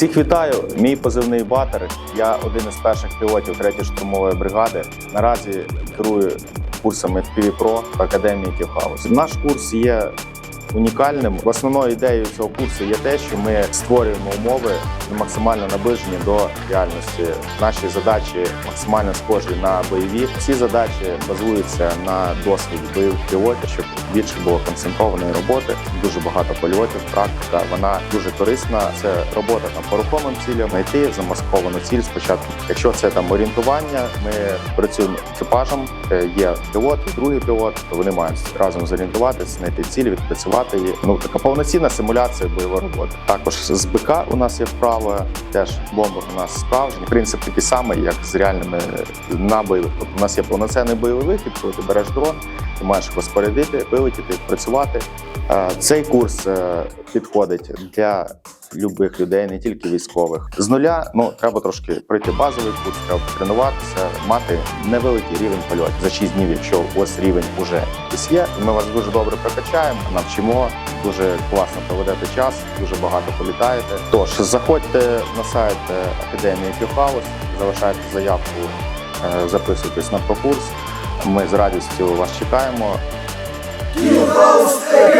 Всіх вітаю. Мій позивний батер. Я один із перших пілотів 3-ї штурмової бригади. Наразі керую курсами FPV Pro в академії Ківхаус. Наш курс є унікальним. Основною ідеєю цього курсу є те, що ми створюємо умови максимально наближені до реальності. Наші задачі максимально схожі на бойові. Всі задачі базуються на досвіді бойових пілотів, щоб більше було концентрованої роботи. Дуже багато польотів. Практика вона дуже корисна. Це робота там по рухомим цілям, знайти замасковану ціль спочатку. Якщо це там орієнтування, ми працюємо екіпажем. Е, Є пілот другий пілот. То вони мають разом зорієнтуватися, знайти ціль, відпрацювати її. Ну така повноцінна симуляція бойової роботи. Також з БК у нас є вправа, теж бомбер у нас справжній. Принцип такий самий, як з реальними на бойових. Тобто у нас є повноцінний бойовий вихід, коли ти береш дрон, ти маєш його спорядити, вилетіти, працювати. Е, Цей курс е, підходить для любих людей, не тільки військових. З нуля ну треба трошки пройти базовий курс, треба тренуватися, мати невеликий рівень польотів за 6 днів. Якщо у вас рівень уже якийсь є, ми вас дуже добре прокачаємо, навчимо. Дуже класно проведете час, дуже багато політаєте. Тож заходьте на сайт е, академії Кюхаус, залишайте заявку, е, записуйтесь на прокурс. Ми з радістю вас чекаємо. Кіл Хаус Academy!